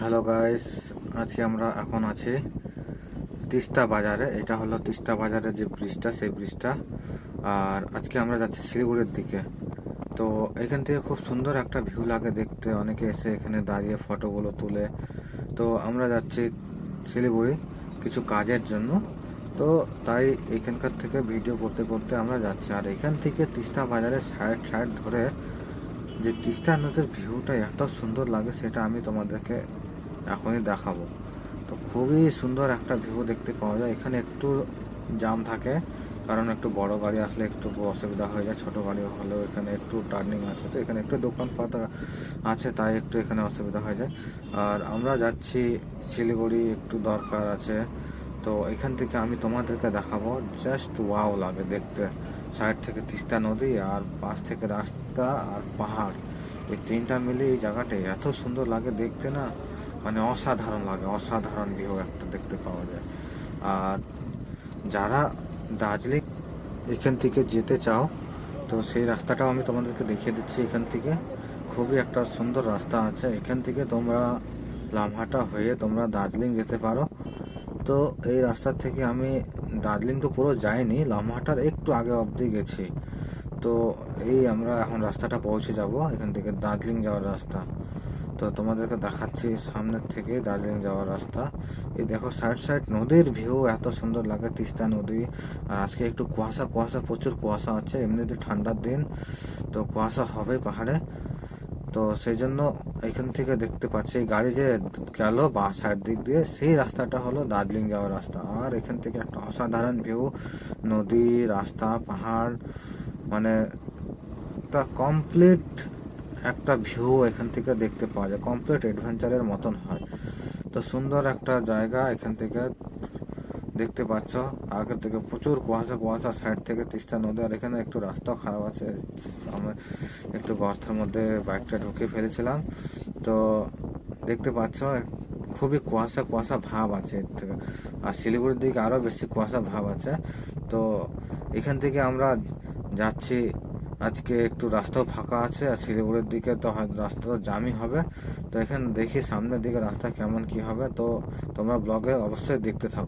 Hello guys আজকে আমরা এখন আছি তিস্তা বাজারে। এটা হলো তিস্তা বাজারের যে ব্রিজটা, সেই ব্রিজটা। আর আজকে আমরা যাচ্ছি শিলিগুড়ির দিকে। তো এখান থেকে খুব সুন্দর একটা ভিউ লাগে দেখতে। অনেকে এসে এখানে দাঁড়িয়ে ফটোগুলো তুলে। তো আমরা যাচ্ছি শিলিগুড়ি কিছু কাজের জন্য। তো তাই এখানকার থেকে ভিডিও করতে করতে আমরা যাচ্ছি। আর এখান থেকে তিস্তা বাজারে সাইড সাইড ধরে যে তিস্তা নদীর ভিউটা এত সুন্দর লাগে, সেটা আমি তোমাদেরকে এখনই দেখাবো। তো খুবই সুন্দর একটা ভিউ দেখতে পাওয়া যায়। এখানে একটু জাম থাকে, কারণ একটু বড় গাড়ি আসলে একটু অসুবিধা হয়ে যায়। ছোটো গাড়ি হলেও এখানে একটু টার্নিং আছে। তো এখানে একটু দোকানপাত আছে, তাই একটু এখানে অসুবিধা হয়ে যায়। আর আমরা যাচ্ছি, শিলিগুড়ি একটু দরকার আছে। তো এখান থেকে আমি তোমাদেরকে দেখাবো। জাস্ট ওয়াও লাগে দেখতে। সাইড থেকে তিস্তা নদী আর পাশ থেকে রাস্তা আর পাহাড়। এই তিনটা মিলে এই জায়গাটা এত সুন্দর লাগে দেখতে না। মানে অসাধারণ লাগে, অসাধারণ ভিউ একটা দেখতে পাওয়া যায়। আর যারা দার্জিলিং এখান থেকে যেতে চাও, তো সেই রাস্তাটাও আমি তোমাদেরকে দেখিয়ে দিচ্ছি এখান থেকে। খুবই একটা সুন্দর রাস্তা আছে। এখান থেকে তোমরা লামহাটা হয়ে তোমরা দার্জিলিং যেতে পারো। তো এই রাস্তা থেকে আমি দার্জিলিং তো পুরো যাইনি, লামহাটার একটু আগে অবধি গেছি। তো এই আমরা এখন রাস্তাটা পৌঁছে যাব, এখান থেকে দার্জিলিং যাওয়ার রাস্তা। তো তোমাদেরকে দেখাচ্ছি সামনের থেকে দার্জিলিং যাওয়ার রাস্তা। এই দেখো সাইড সাইড নদীর ভিউ এত সুন্দর লাগে, তিস্তা নদী। আর আজকে একটু কুয়াশা কুয়াশা, প্রচুর কুয়াশা আছে এমনিতে ঠান্ডার দিন, তো কুয়াশা হবে পাহাড়ে। তো সেই জন্য এখান থেকে দেখতে পাচ্ছি গাড়ি যে গেল বা সাইড দিক দিয়ে, সেই রাস্তাটা হলো দার্জিলিং যাওয়ার রাস্তা। আর এখান থেকে একটা অসাধারণ ভিউ, নদী, রাস্তা, পাহাড় মানে একটা কমপ্লিট একটা ভিউ এখান থেকে দেখতে পাওয়া যায়। কমপ্লিট অ্যাডভেঞ্চারের মতন হয়। তো সুন্দর একটা জায়গা এখান থেকে দেখতে পাচ্ছ। আগে থেকে প্রচুর কুয়াশা কুয়াশা সাইড থেকে তিস্তা নদী আর এখানে একটু রাস্তাও খারাপ আছে। আমি একটু গর্তের মধ্যে বাইকটা ঢুকে ফেলেছিলাম। তো দেখতে পাচ্ছ, খুবই কুয়াশা কুয়াশা ভাব আছে এর থেকে। আর শিলিগুড়ির দিকে আরও বেশি কুয়াশা ভাব আছে। তো এখান থেকে আমরা যাচ্ছি আজকে একটু রাস্তাও ফাঁকা আছে, আর শিলিগুড়ির দিকে তো হয় রাস্তা তো জামই হবে। তো এখানে দেখি সামনের দিকে রাস্তা কেমন কি হবে। তো তোমরা ব্লগে অবশ্যই দেখতে থাকো।